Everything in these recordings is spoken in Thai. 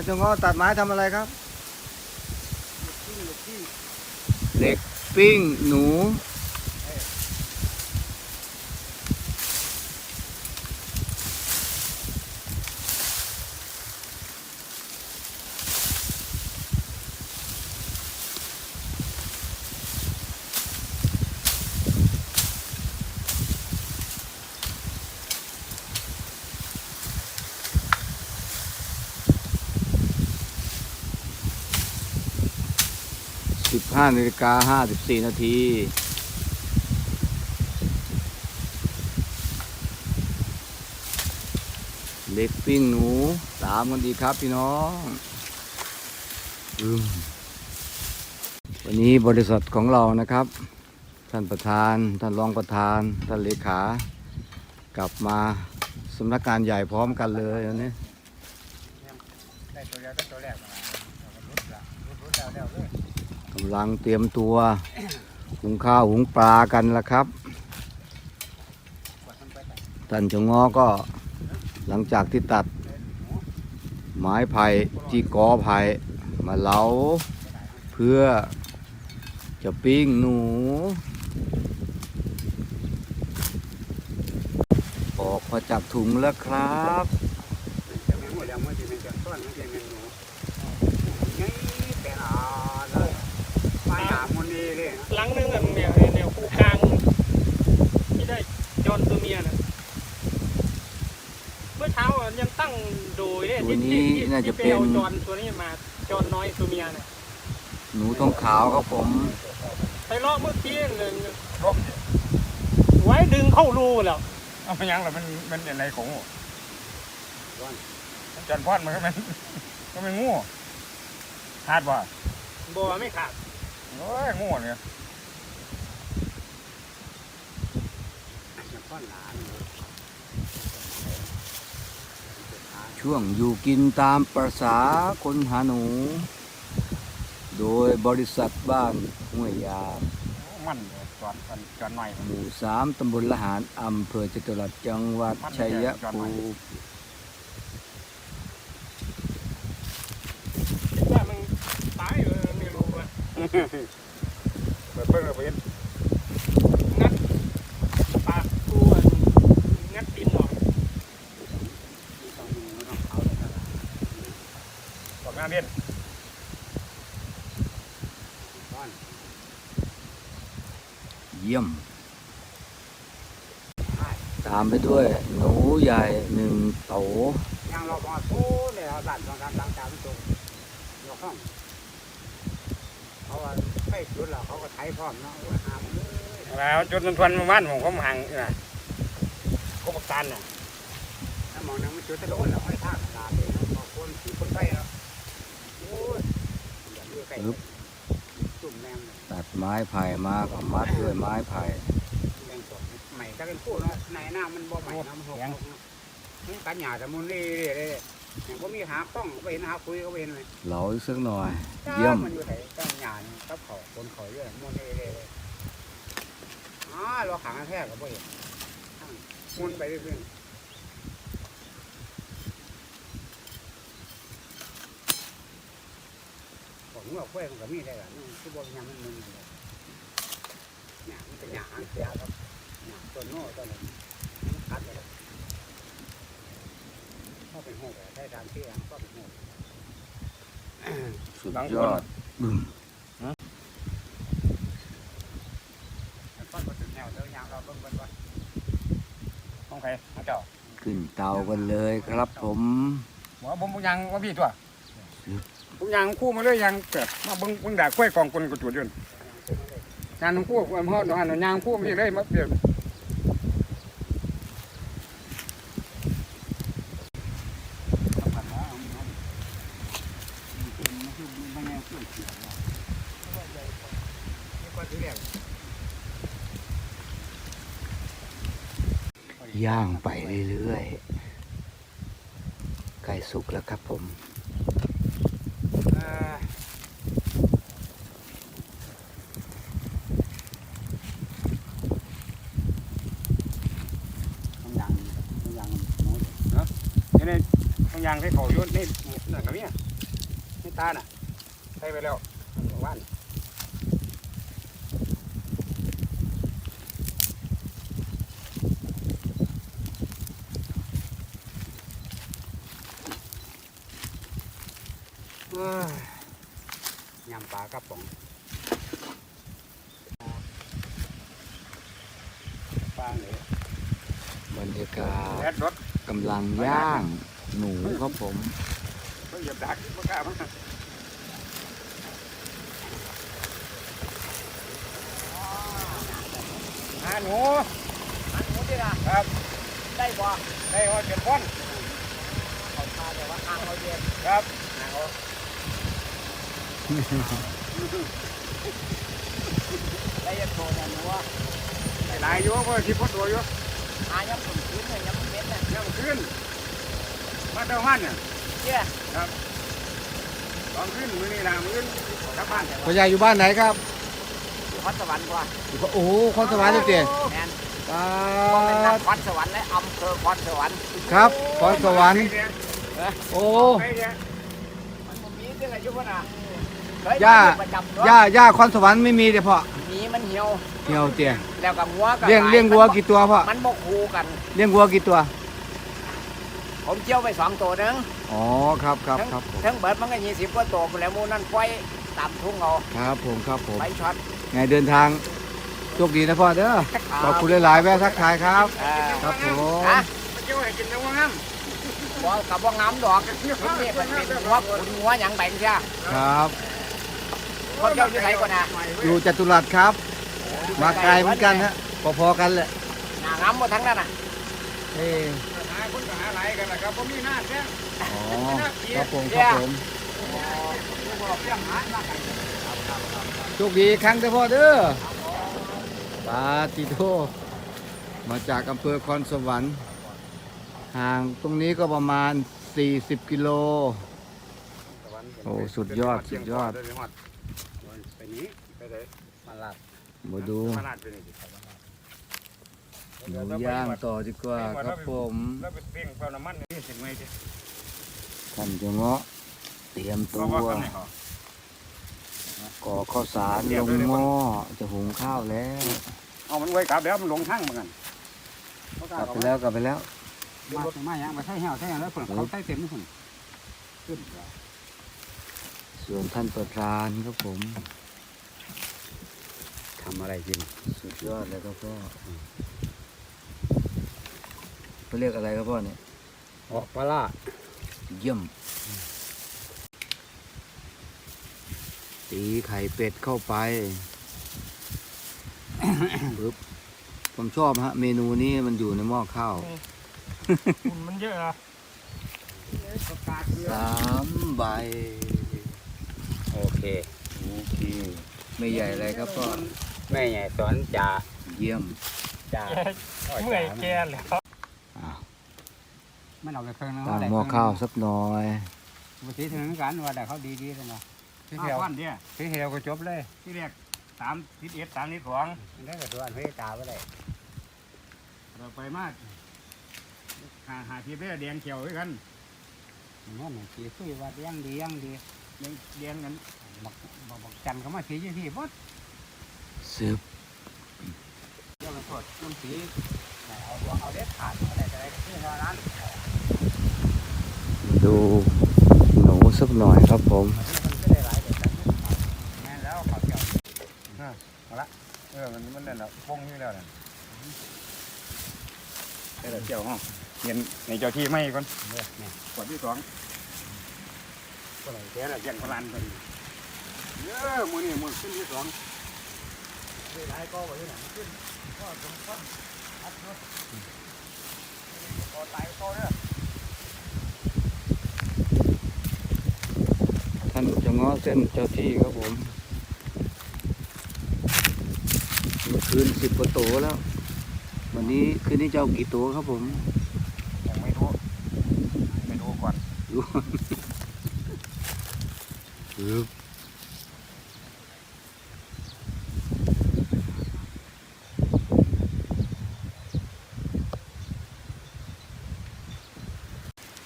านจงอ้อตัดไม้ทำอะไรครับ เหล็กปิ้งหนู 15นาฬิกา54 นาทีเล็กปิ้งหนูตามกันดีครับพี่น้องอืมวันนี้บริษัทของเรานะครับ ท่านประธาน ท่านรองประธาน ท่านเลขากลับมาสำนักงานใหญ่พร้อมกันเลยวันนี้ได้ตัวแรกก็ตัวแรกมาแล้วก็รุดละรุดรุดแล้วแล้วเลย กำลังเตรียมตัวหุงข้าวหุงปลากันละครับท่านจงงอก็หลังจากที่ตัด ไม้ไผ่ที่กอไผ่มาเหลาเพื่อจะปิ้งหนูออกมาจากถุงแล้วครับ จะไม่หมดแล้วมันจะเป็นจากต้นมันจะเป็นหนูนี่เป็นอะไรมาหามันนี่เลยหลังนึงอะแนวแนวคู่กลางที่ได้จอนตัวเมียนะเมื่อเช้าอะยังตั้งโดยเนี่ยตัวที่นี้ที่น่าจะที่เป็น อาจอนตัวนี้มาจอนน้อยตัวเมียนะหนูทองขาวครับผมไปลอกเมื่อกี้เลยไว้ดึงเข้ารูแล้วเอาไปยังหรอมันมันอะไรของจันพอดมันก็มันก็ไม่งูขาดป่ะบัวไม่ขาดโอ้ยงูเนี่ย ช่วงอยู่กินตามประษาคนหาหนู โดยบริษัทบ้านห้วยยางมันจอนจอนหน่อยหมู่สามตำบลละหารอำเภอจตุรัสจังหวัดชัยภูมิคิดว่ามันตายเลยไม่รู้ว่า เปิดเพิ่งไปเห็น งัดปากตัวงัดดินออก บอกงานเรียน เยี่ยม ตาม ไปด้วย หนูใหญ่หนึ่งโตยังรอมาโอ้เลยเอาบ้านสองสามหลังตามตรงยกห้องเขาว่าไม่จุดแล้วเขาก็ไถพร้อมเนาะหามันแล้วจุดทวนมาบ้านผมก็ห่างนะก็ประกันน่ะถ้ามองนั่งมันจุดตะโดนแล้วไม่ท่าตาเลยนะพอคนขี่คนไปแล้วโอ้ยอย่าเลือกไก่จุ่มแรงเลยตัดไม้ไผ่มาก็มัดด้วยไม้ไผ่ แรงสดใหม่ถ้า เป็นพูดเนาในหน้ามันบ่ใหม่นะมันหกมันกันหยาแต่มันเรื่อยๆเลยอย่างก็มีหาต้องก็เห็นหาคุยก็เห็นเลยเหลาอีกสักหน่อย เยี่ยมมันอยู่ไหนตั้งหยาเนี่ยกับเขาคนเขาเรื่อยมันเรื่อยๆเลยอ๋อเราขังแท้กับบ่เห็นมุนไปเรื่อยๆผมว่าคุยมันก็มีได้หรอนี่คือบ่ยังมันมึนอยู่เลยหยามันเป็นหยาหางเสียครับ ต้นโน่ต้นนี้มันคัดเลยก็เป็นหกเลยได้ตามที่ก็เป็นหกสุดยอดบึ้มก้อนก็ถึงแนวเดินยางเราเบิ่งเบิ่งก่อนของใครของเจ้าขึ้นเตากันเลยครับผมหมอผมยังว่าพี่ตัวผมยังคู่มาเลยยังเกิดมาเบิ่งเบิ่งด่าคุ้ยกองคนกระจุดยนงานของคู่ผมฮอดหันยางคู่พี่เลยมาเปลี่ยน ย่างไปเรื่อยๆใกล้สุกแล้วครับผมเอ่อต้องยางต้องยางหมูเนาะนี่นี่ต้องยางางให้เขาอยู่นี่นั่นกับเนี้ยนี่ตาน่ะใส่ไปแล้วว่านเอ้ ยยำปลากระป๋องปลาเหนือบรรยากาศแอดรถกำลังย่าง หนูครับผมเพิ่งเหยียบดักบ่กล้ามั้งหาหนูอันนู้นดิล่ะครับ ได้บ่ได้ว่าเจ็ดก้อนเขาพาแต่ว่าทางเขาเย็นครับ ได้ยังโตเนี่ยหนูว่าได้หลายอยู่เพื่อที่พดตัวอยู่หาย้ำตุ่มขึ้นเลยย้ำเม็ดเนี่ยยังขึ้นมาเต้าหันเนี่ยเจ้าตอนขึ้นมือนี่นะมือขึ้นกลับบ้านพ่อใหญ่อยู่บ้านไหนครับอยู่พัดสวรรค์กว่าโอ้โหคอนสวรรค์เลยเตี๋ยแมนปาเป็นนักดพัดสวรรค์และอำเภอพัดสวรรค์ครับคอนสวรรค์โอ้ไปเนี่ยมันบ่มีที่ไหนอยู่พ่อน่ะเคยย่าประ จำเนอะย่าย่าคอนสวรรค์ไม่มีเดี๋ยวพ่อหมีมันเหี่ยวเหี่ยวเตี๋ยแล้วกับงัวกับเลี้ยงเลี้ยงวัวกี่ตัวพ่อมันบกคูกัน เลี้ยงวัวกี่ตัว ผมเจียวไปสองตัวหนึงอ๋อครับครับทั้งครับผมทั้งเบิดมันก็ยี่สิบกว่าตัวหมดแล้วหมูนั่นปล่อยตามทุ่งเอาครับผมครับผมไปช็อตไงเดินทางโชคดีนะพ่อเด้อขอบคุณหลายๆแวะทักทายครับเออครับผมฮะมาเจ้าให้กินน้ำงามบ่กับบ่งามดอกนี่มันเป็นหัวขุนหัวหยังแบ่งใช่ครับ คนเจ้าอยู่ไหนก่อนนะอยู่จตุรัสครับ มาไกลเหมือนกันฮะพอๆกันแหละหน้างามหมดทั้งนั้นน่ะเอ้ยหาคนก็หาหลายกันแหละครับผมมีหน้าแท้อ๋อครับผมครับผมโชคดีอีกครั้งเด้อพ่อเด้อปาติโทมาจากอำเภอคอนสวรรค์ห่างตรงนี้ก็ประมาณ 40 กิโล โอ้ สุดยอด สุดยอดไป นี้ไปไหนมาลาดมาดูมาลาดไปนี่หมูย่างต่อดีกว่าครับผมแล้วไปเป่งเปล่าน้ำมันนี่เสร็จไหมที่ท่านจะเงาะเตรียมตัวก่อข้าวสารลงหม้อจะหุงข้าวแล้ว เอามันไว้กลับแล้วมันลงทางเหมือนกันกลับไปแล้วกลับไปแล้ว มาไมาอย่างมาใช้แห้วใช้แล้วคนเขาใช้เต็มทุกคนขึ้นส่วนท่านประธานครับผม ทำอะไรกินสุดยอดเลยครับพ่อเขาเรียกอะไรครับพ่อเนี่ยออกปลาล่าเยี่ยม ตีไข่เป็ดเข้าไปปึ๊บผมชอบฮะ เมนูนี้มันอยู่ในหม้อข้าวคุณมันเยอะนะสามใบ โอเค โอเค ไม่ใหญ่อะไรครับพ่อ แม่ใหญ่สอนจ่าเยี่ยมจ่าเมื่อยแกแล้วอ้าวมันเอาไปเครื่องนึงตั้งหม้อข้าวสักหน่อยบางทีถึงกันว่าแต่เขาดีๆกันเนาะที่เหี่ยวเนี่ยที่เหี่ยวก็จบเลย ที่แรกสามทิศเอ็ดสามทิศสองได้แต่ตัวอันเพื่อตาไปได้เราไปมากหาหาทีเพื่อแดงเขียวด้วยกันนั่นสีคุยว่าแดงดีแดงดีแดงแดงกันบักบักบักจันเขามาสียี่ที่บด สืบเดี๋ยวมันกดน้ำสีเอาเอาเด็ดขาดอะไรอะไรที่ร้านดูหนูสักหน่อยครับผมแม่แล้วขอเกี่ยวมาละเออ มันมันนั่นแหละพงนี่แล้วนั่นได้แต่เกี่ยวห้องเย็นในเจ้าที่ไม่ก่อนขวดที่สองคนไหนแค่ละเย็นพลานกันเยอะมือนี่มือขึ้นที่สอง ได้หลายก็ไว้ไหนขึ้นก็สมควรอัดด้วยพอตายก็เนี่ยท่านจะง้อเส้นเจ้าที่ครับผมเมื่อคืนสิบกว่าโตแล้ว วันนี้คืนนี้จะเอากี่ตัวครับผมยังไม่รู้ไม่รู้ก่อนดูปึ๊บ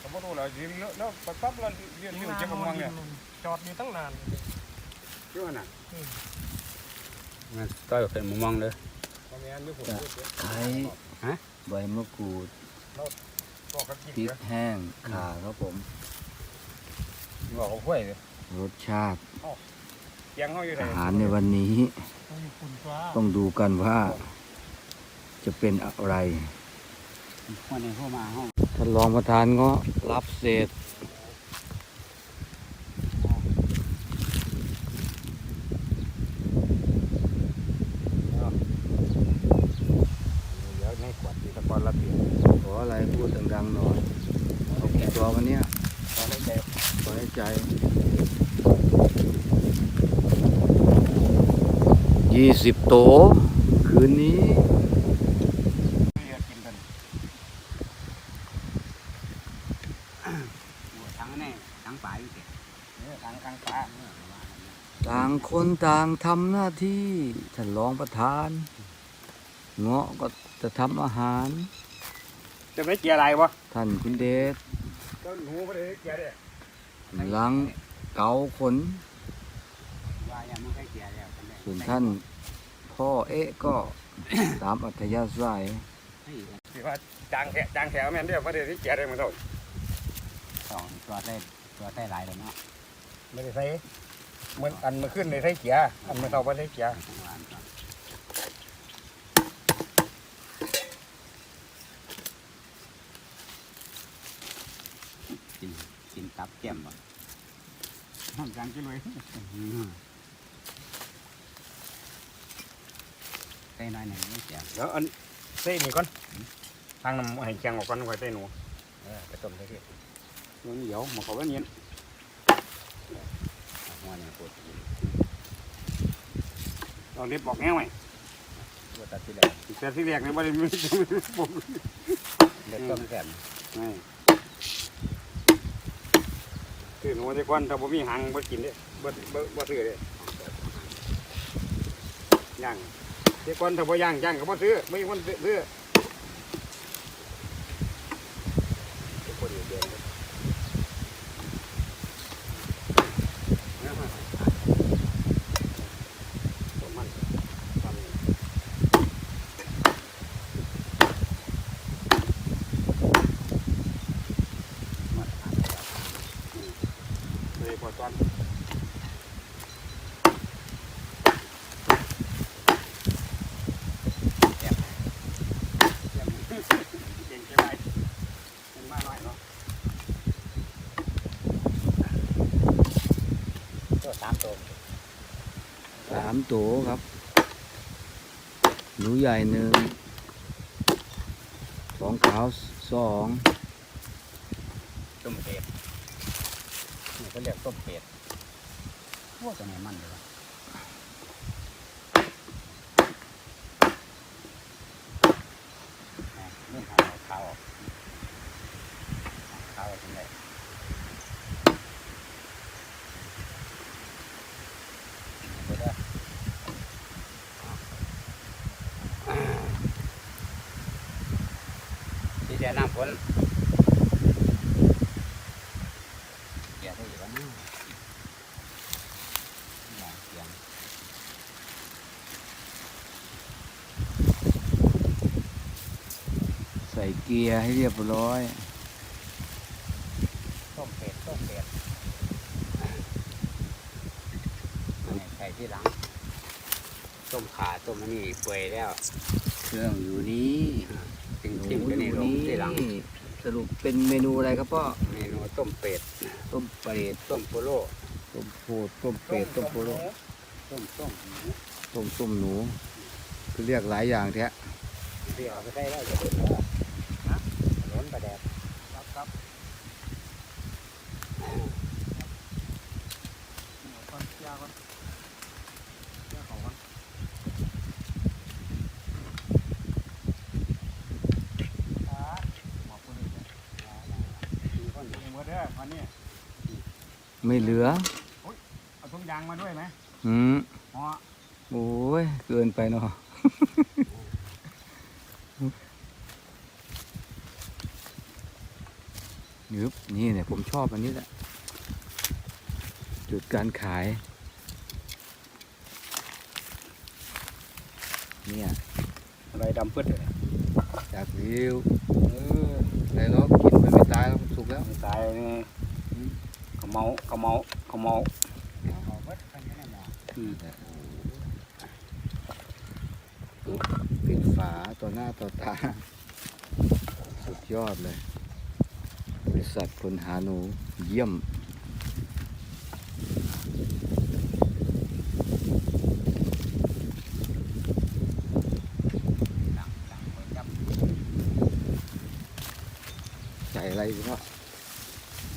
ผมไม่รู้เราจริงเลิก ไปปั๊บเราเรียนรู้เก็บมะม่วงเนี่ย จอดอยู่ตั้งนาน ชื่อว่าน่ะ งั้นต้อยเป็นมุมมองเลยตอนนี้นึกผมไข่ฮะใบมะกรูดพริกแห้งข่าครับผมบอกกับห้วยเลยรสชาติอาหารในวันนี้ ต้องดูกันว่า จะเป็นอะไรท่านรองประธานก็รับเศษ เดี๋ยวในขวดที่ตะกอนละเปีย ขออะไรพูดดังๆหน่อยเอากี่ตัววันเนี้ย ขอให้ใจ ขอให้ใจยี่สิบโตะคืนนี้ เรียกินกัน ทั้งนี่ทั้งป่าอยู่เสร็จ เนี่ยทา งกลางป่าต่างคนต่างทำหน้าที่ท่านรองประธาน เงาะก็จะทำอาหาร จะไม่เกี่ยอะไรวะท่านคุณเดชก็หนูไม่ได้เกี่ยเด้กำลังเกาขนว่ายังไม่ใช่เกียร์แล้วกันเลยส่วนท่าน พ่อเอ๊ะก็ตามอัธยาศัยที่ว่าจางแถจางแถวแม่นเด้อไม่ได้เกี่ยได้เหมือนกันสองตัวได้ตัวได้หลายเลยเนาะไม่ได้ใส่เหมือนอันมาขึ้นในใส่เกียอันมาเท่าไม่ได้เกียทั้งวันก่อนกินกินตับแก้มบ่ห้องจางกินเลย ใส่น้อยหนึ่งไม่เสียเดี๋ยวอันเส้นี่ก่อนทางน้ำให้แข็งออกก่อนค่อยเส้หนูเออไปต้มใส่ที่มันเหนียวมาเขาว่าเนียน หัวเนี่ยปวดเราเล็บบอกแง่ไหมปวดตัดที่แรกแต่ที่แรกนี่ไม่ได้ไม่ได้ผมเด็ดต้มแก้มนี่ซื้อหนูจะก้อนถ้าผมมีหางบ่กินเด้บ่บ่บ่ซื้อเด้ย่าง เจ้าก้อนถ้าบ่ย่างย่างก็บ่ซื้อไม่มีคนซื้อคนเดียวผมมันทำ เลยพอตอนเก่งใช่ไหมเป็นมาหน่อยเนาะ ตัว สามตัวสามโตครับ หนูใหญ่หนึ่ง สองขาวสองต้มเป็ดนี่เขาเรียกต้มเป็ดพวกตัวไหนมันเลยวะเรื่องของข้าวออกข้าวเป็นไง เดี๋ยวเด้อ ที่จะน้ำฝนเกี่ยวได้อยู่แล้วนะหลายเสียง ใส่เกียร์ให้เรียบร้อยต้มเป็ดต้มเป็ดอันนี้ใส่ที่หลัง ต้มขาต้มอันนี้เปื่อยแล้ว เครื่องอยู่นี้ติ้งหนูติ้งอตัวนี้ลยู่งนี้ที่หลัง สรุปเป็นเมนูอะไรครับพ่อ เมนูต้มเป็ด ต้มเป็ด ต้มโปโล ต้มโพดต้มเป็ด ต้มโพโล ต้มต้มหมูต้มต้มหนู คือเรียกหลายอย่างแท้เดี๋ยวไปใส่แล้ว นประแดดครับครับก่อนยาก่อนยาเขาก่อนมีคนอยู่หมดเด้อวันไม่เหลือเอาถุงยางมาด้วยไหมอืมอ๋อโอ้ย เกินไปเนาะ มยึบนี่เนี่ยผมชอบอันนี้แหละ จุดการขาย เนี่ยอะไรดำปึ๊ดเลยจากวิวเออไหนเรากินไปไม่ตายแล้วสุกแล้วตายนี่ขมเมาขมเมาขมเมาเอาเบิดกันอยู่ในหม้ออืมปิดฝาต่อหน้าต่อตา สุดยอดเลย บริษัทคนหาหนูเยี่ยมดังดังไว้จับใจอะไรเพราะ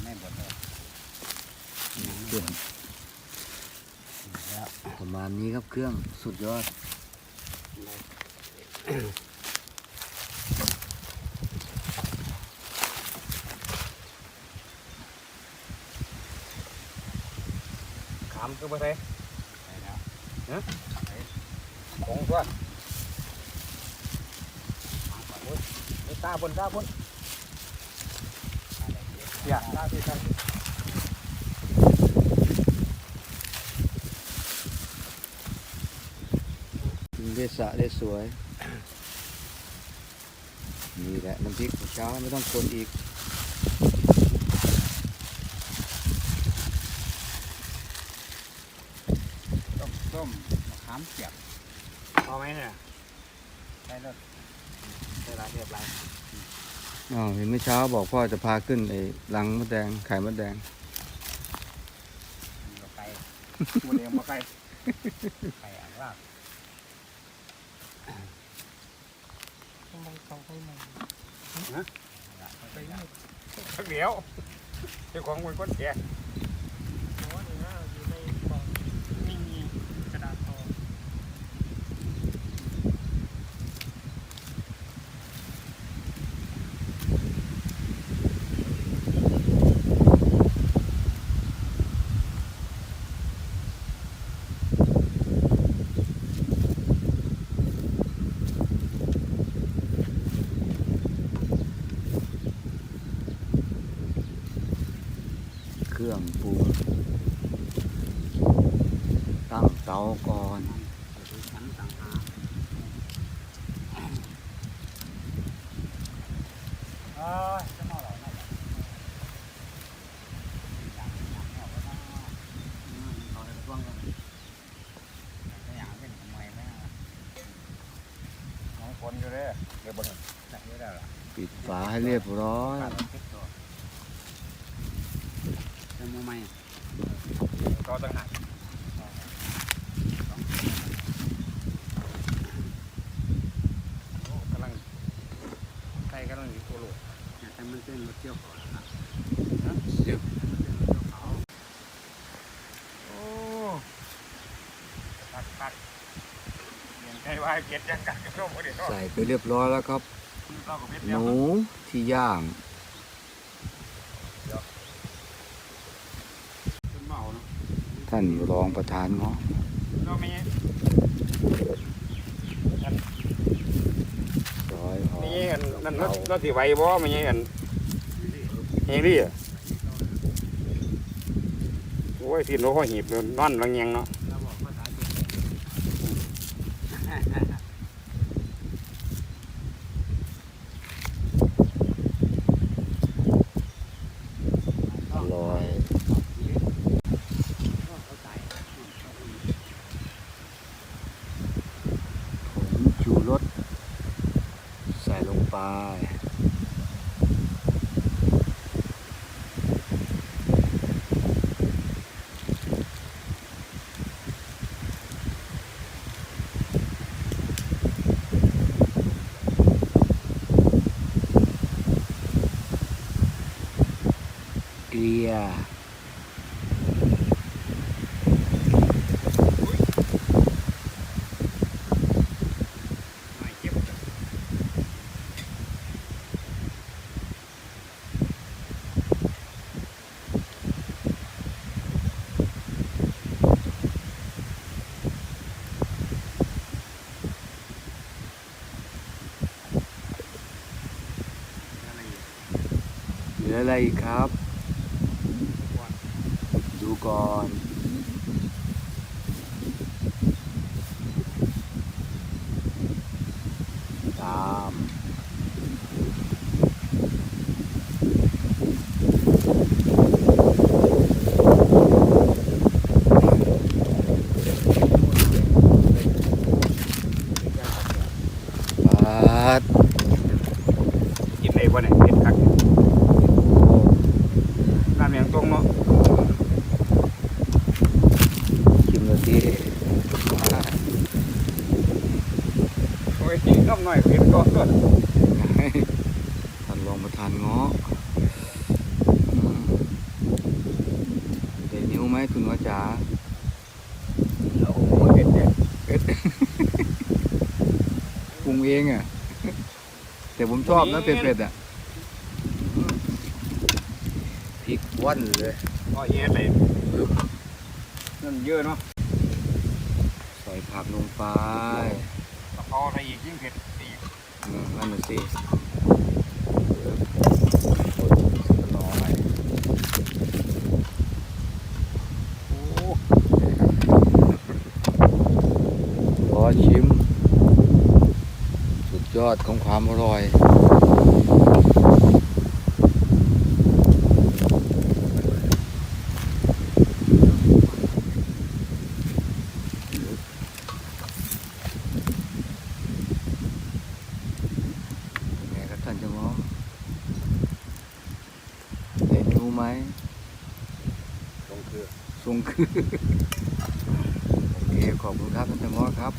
แม่นหมดเลยเครื่องประมาณนี้ครับเครื่องสุดยอด ขาม คือบ่ใช่ไปแล้วของตัวนี่ตาบนตาบนเสียตาที่ตาที่กินได้สระได้สวย นี่แหละน้ำพริกเช้าไม่ต้องคนอีก ต้มต้มมะขามเปียกเอาไหมเนี่ยใส่รสเวลาเรียบร้อยอ๋อเห็นเมื่อเช้าบอกพ่อจะพาขึ้นไอ้รังมดแดงไข่มดแดงมีกับไก่ตัวเลี้ยงมาใครไก่อ่างลาบต้องไปสองไปใหม่ไปย่างสักเดียวเจ้าของคนคนแก่เพราะว่าเนื้ออยู่ในกล่องไม่มีกระดาษทอง เครื่องปรุงตั้งเตาก่อน ฉันต่างหากเอ้ยจะนอนหรอไม่หรอกอยากอยากเอาไว้ข้างนอกอืมเขาเลยร่ วงกันแต่อย่างเป็นทำไมไม่เอาน้องคนอยู่เลยเรียบนจับไว้แล้วล่ะปิดฝาให้เรียบร้อย ขาดรถติดตัวจะมูไหม ก็ตั้งหาก กำลังใครกำลังอยู่ตัวโลกแต่มันเป็นรถเที่ยวก่อนนะ เดี๋ยว โอ้ตัดตัด เลี้ยงไก่ไว้เก็ดยังกัดกับโลกบ่ได้เนาะใส่ไปเรียบร้อยแล้วครับ เราก็เพ็ดหเดียวนูที่ย่างเป็นเมาเนาะท่านรองประธานเนาะเรามีร้อยหอมมีอันนั่นรถรถที่ไหวบ่มีอันเฮลี่อะโอ้ยพี่โน้เขาหีบเลยนอนลังเงียงเนาะ เราบอกภาษาจีน อร่อย เข้าใจ ผงชูรสใส่ลงไป เกลีย ไม่เก็บ อะไร เนื้อ ลืออะไรอีกครับ ดูก่อน ตามปาดกินได้บ่เนี่ยเผ็ดคักน้ำอย่างตรงเนาะ ชิมเลยที โอ้ยน้ำหน่อยเผ็ดก็ตัว ท่านลองมาทานเงาะอืมเด็ดนิ้วไหมคุณวาจ๋า โอ้โหเผ็ดเนี่ย ปรุง เองอะ แต่ผมชอบนะเผ็ดๆอะอืมพริกว่อนเลยก็เย็ดเลยนั่นเยอะเนาะใส่ผักลงไปตะกออะไรอีกยิ่งเผ็ดอีกอืมนั่นน่ะสิรออะไร โอ้ รอชิม สุดย อดของความอร่อยไงครับท่านเจะมองเห็นรู้ไหมลงคือทรงคือ โอเค ขอบคุณครับท่านเจะมอครับ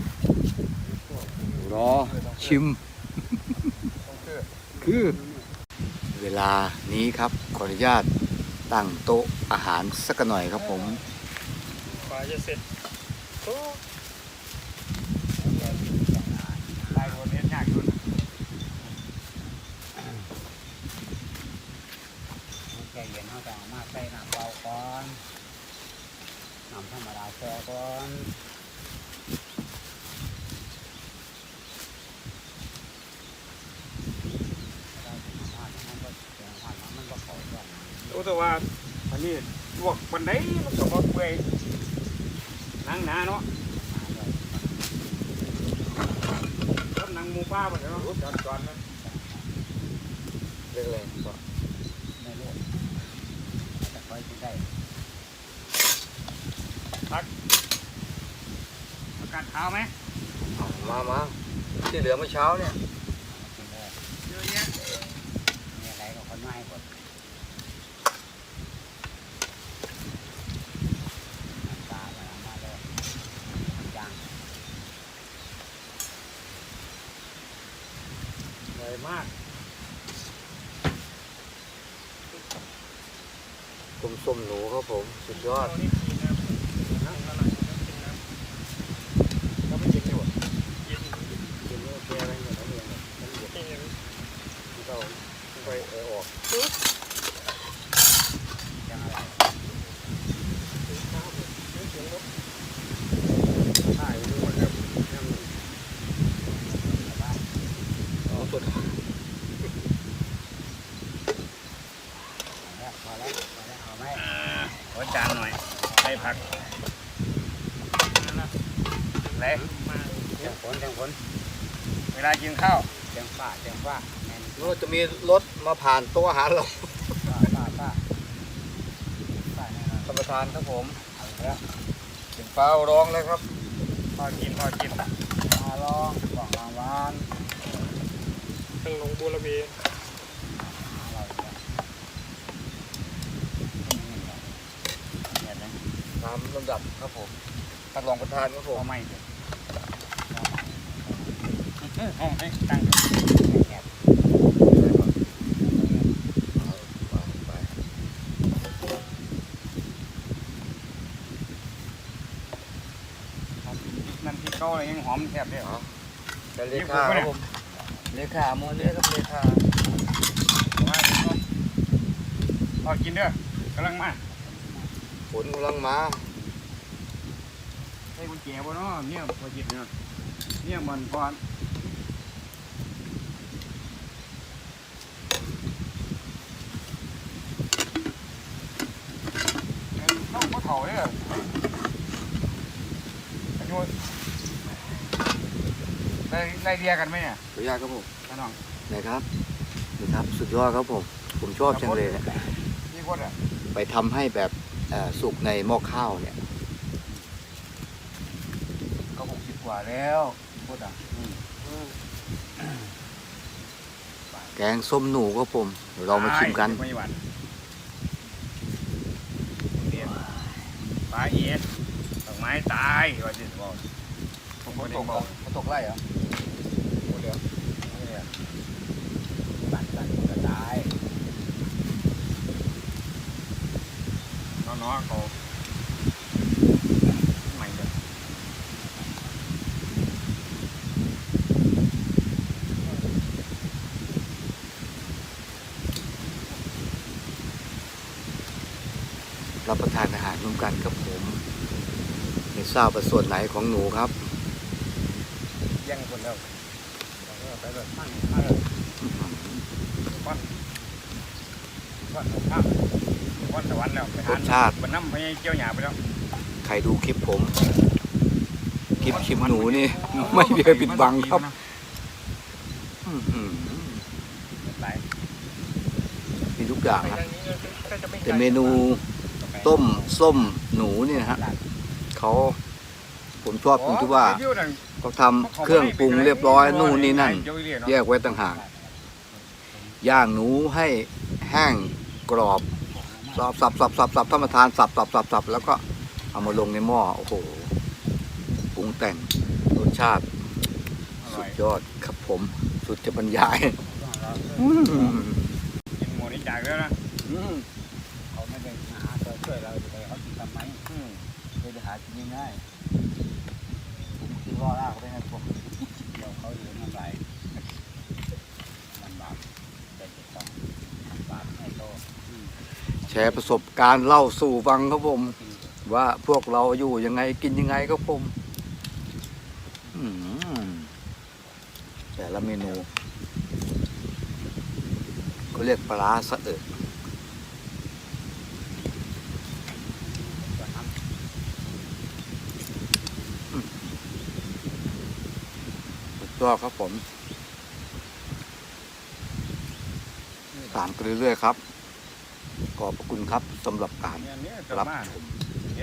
รอชิม คือคือเวลานี้ครับขออนุญาตตั้งโต๊ะอาหารสักหน่อยครับผมกว่าจะเสร็จโอ้ ลายโดนเฮ็ดยากอยู่นะใจเย็นเขาจะเอามาใส่น้ำเปล่าก่อนน้ำธรรมดาแช่ก่อนรู้แต่ว่าอันนี้ลวกปันไดมันก็บ่เปื่อยหนังหนาเนาะ ต้นหนังหมูป้าบ่เนาะจอนจอนๆนะเรียกอะไรก็ไม่รู้แต่คอยกินได้อากาศขาวไหมมามาที่เหลือเมื่อเช้าเนี่ย กินได้เยอะแยะมีอะไรก็คนมาให้หมดน้ำปลามามาเลยย่าง ใหญ่มาก ต้มส้มหนูครับผม สุดยอด ตอนนี้กินน้ำน้ำละลายน้ำกินน้ำ ก็ไม่กินอยู่ เย็น กินโอเคอะไรเงี้ยเขาเรียนเนี่ยมันเย็น กินอย่าง ที่เขาไปเออออกยังอะไรใช่ ดูมันครับยังเอาสุดพอแล้วออแล้วเอาไหมขอจานหน่อยใส่ผักเล็กมาเสียงฝนเสียงฝนเวลากินข้าวเสียงฟ้าเสียงฟ้าแม่นจะมีรถ มาผ่านโต๊ะอาหารเราฟ้าฟ้าฟ้าฟ้าแน่นอนท่านประธานครับผมเอาแล้วถึงฟ้าร้องแล้วครับพอกินพอกินมาลองกล่องรางวัลทางหลงบูรบีอร่อยเลยเนี่ยนะตามลำดับครับผมท่านรองประธานครับผพอมไม่เด็ดห้องให้ตั้ง แอบ เอาไปไป นั่นที่เก้า อะไรยังหอมแซ่บเลยเอาแต่เลขาครับผมเลขาโมเล่ครับเลขาพอกินเด้อกำลังมาฝนกำลังมาใส่กุญแจบ่เนาะเนี่ยพอจิตเนี่ยเนี่ยมันก่อน เขาเนี่ยอายุ ได้ได้เรียกันไหมเนี่ยขออนุญาตครับผมน้องไหนครับนี่ครับ สุดยอดครับผม ผมชอบจังเลยนะยี่คนอะไปทำให้แบบเอ่อสุกในหม้อข้าวเนี่ย ก็หกสิบกว่าแล้วพูดอะแกงส้มหนูครับผมเดี๋ยวเรามาชิมกัน ไม่หวานเดียวปลาเอียดดอกไม้ตายว่าจิตบอกผมก็ตกเขาตกไล่เหรอโอ้เดี๋ยวเนี่ยตัด ตัดก็ตายน้องๆเขาใหม่เลยรับประทานอาหารร่วมกันครับผมไม่ทราบว่าส่วนไหนของหนูครับ แย่งคนแล้วไปแบบตั้งตั้งก้ อนก้อนข้าวก้อนตะวันแล้วไปหรสชาติมันน้ำไปเจียวหยาไปแล้วใครดูคลิปผม คลิปชิมหนูนี่ ไม่มีใครปิดบังครับอื้อหือหลายมีทุกอย่างครับ แต่เมนูต้มส้มหนูเนี่ยนะฮะเขาผมชอบตรงที่ว่าเขาทำเครื่องปรุงเรียบร้อยนู่นนี่นั่น แยกไว้ต่างหาก ย่างหนูให้แห้งกรอบสับสับสับสับสับท่านประธานสับสับสับสับแล้วก็เอามาลงในหม้อโอ้โหปรุงแต่งรสชาติ สุดยอดครับผมสุดจะบรรยายอื้อหือกินหมูนี่จากแล้วนะอืมเขาไม่ได้หาตัวช่วยเราจะไปเขากินทำไมไม่ได้หากินง่ายๆผมกินรอดากเขาได้ไงผมเดี๋ยวเขาอยู่น้ำลายลำบากแต่จะต้องลำบากให้โต แช ร์ประสบการณ์เล่าสู่ฟังครับผม ว่าพวกเราอยู่ยังไงกินยังไงครับผมแต่ละเมนูก็เรียกปลาสะเอิดสุดยอดครับผมตามไปเรื่อยๆครับ ขอบพระคุณครับสำหรับการรับชม